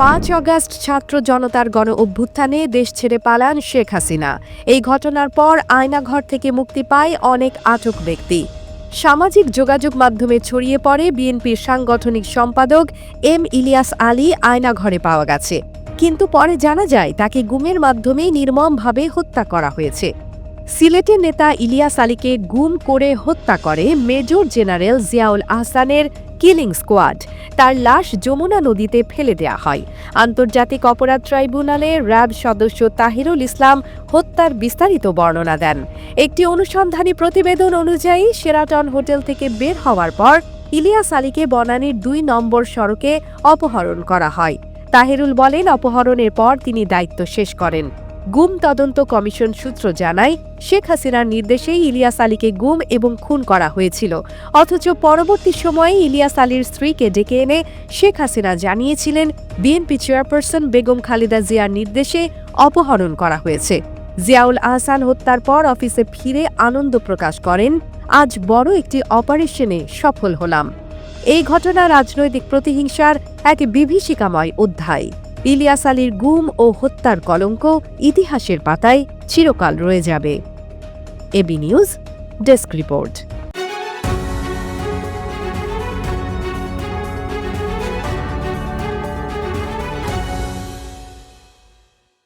পাঁচ অগাস্ট ছাত্র জনতার গণ অভ্যুত্থানে দেশ ছেড়ে পালান শেখ হাসিনা। এই ঘটনার পর আয়নাঘর থেকে মুক্তি পায় অনেক আটক ব্যক্তি। সামাজিক যোগাযোগ মাধ্যমে ছড়িয়ে পড়ে বিএনপির সাংগঠনিক সম্পাদক এম ইলিয়াস আলী আয়নাঘরে পাওয়া গেছে। কিন্তু পরে জানা যায়, তাকে গুমের মাধ্যমেই নির্মমভাবে হত্যা করা হয়েছে। সিলেটের নেতা ইলিয়াস আলীকে গুম করে হত্যা করে মেজর জেনারেল জিয়াউল আহসানের কিলিং স্কোয়াড। তার লাশ যমুনা নদীতে ফেলে দেয়া হয়। আন্তর্জাতিক অপরাধ ট্রাইব্যুনালে র্যাব সদস্য তাহিরুল ইসলাম হত্যার বিস্তারিত বর্ণনা দেন। একটি অনুসন্ধানী প্রতিবেদন অনুযায়ী সেরাটন হোটেল থেকে বের হওয়ার পর ইলিয়াস আলীকে বনানীর দুই নম্বর সড়কে অপহরণ করা হয়। তাহিরুল বলেন, অপহরণের পর তিনি দায়িত্ব শেষ করেন। গুম তদন্ত কমিশন সূত্র জানায়, শেখ হাসিনার নির্দেশেই ইলিয়াস আলীকে গুম এবং খুন করা হয়েছিল। অথচ পরবর্তী সময়ে ইলিয়াস আলীর স্ত্রীকে ডেকে এনে শেখ হাসিনা জানিয়েছিলেন, বিএনপি চেয়ারপারসন বেগম খালেদা জিয়ার নির্দেশে অপহরণ করা হয়েছে। জিয়াউল আহসান হত্যার পর অফিসে ফিরে আনন্দ প্রকাশ করেন, আজ বড় একটি অপারেশনে সফল হলাম। এই ঘটনা রাজনৈতিক প্রতিহিংসার এক বিভীষিকাময় অধ্যায়। ইলিয়াস আলীর গুম ও হত্যার কলঙ্ক ইতিহাসের পাতায় চিরকাল রয়ে যাবে। AB news, desk report.